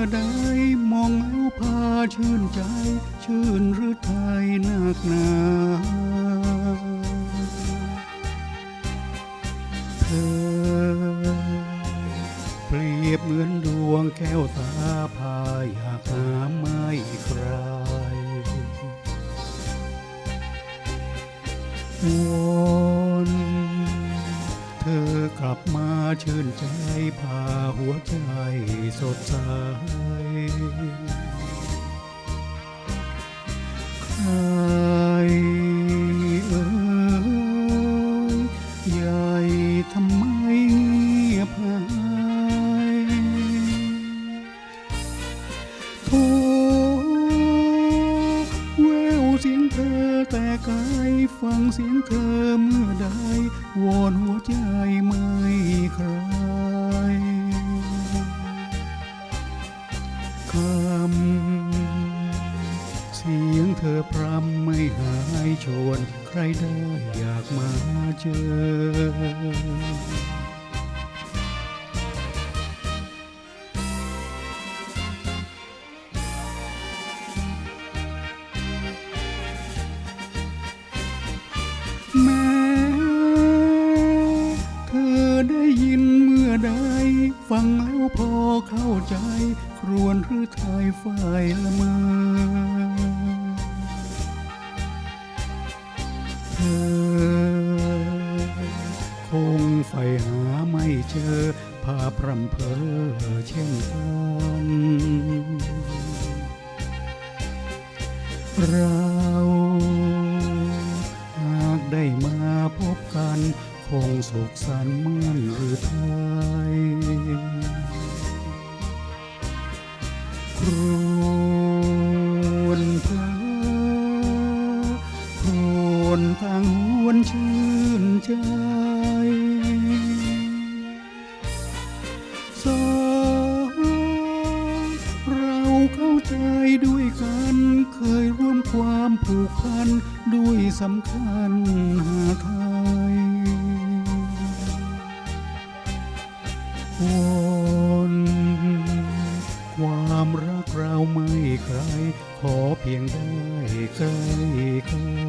อใดมองแล้วพาชื่นใจ ชื่นหรือไทยนักหนาเธอเปรียบเหมือนดวงแก้วตาพาอยากหาไม่ใครว ชื่นใจพาหัวใจสดใสข้า ฟังเสียงเธอเมื่อใดวอนหัวใจไม่ใครคำเสียงเธอพรำไม่หายชวน ใครได้อยากมาเจอ ใจครวนหรือทายฝ่ายละเมอเธอคงใฝ่หาไม่เจอภาพรำเพอเช่นกันเราหากได้มาพบกัน คงสุขสันต์เมั่นหรือไทย วนเพลอครวนทางหวนชื่นใจสองเราเข้าใจด้วยกันเคยร่วมความผูกพันด้วยสำคัญหาไทยวอนความรัก เราไม่ใคร ขอเพียงได้ใกล้กัน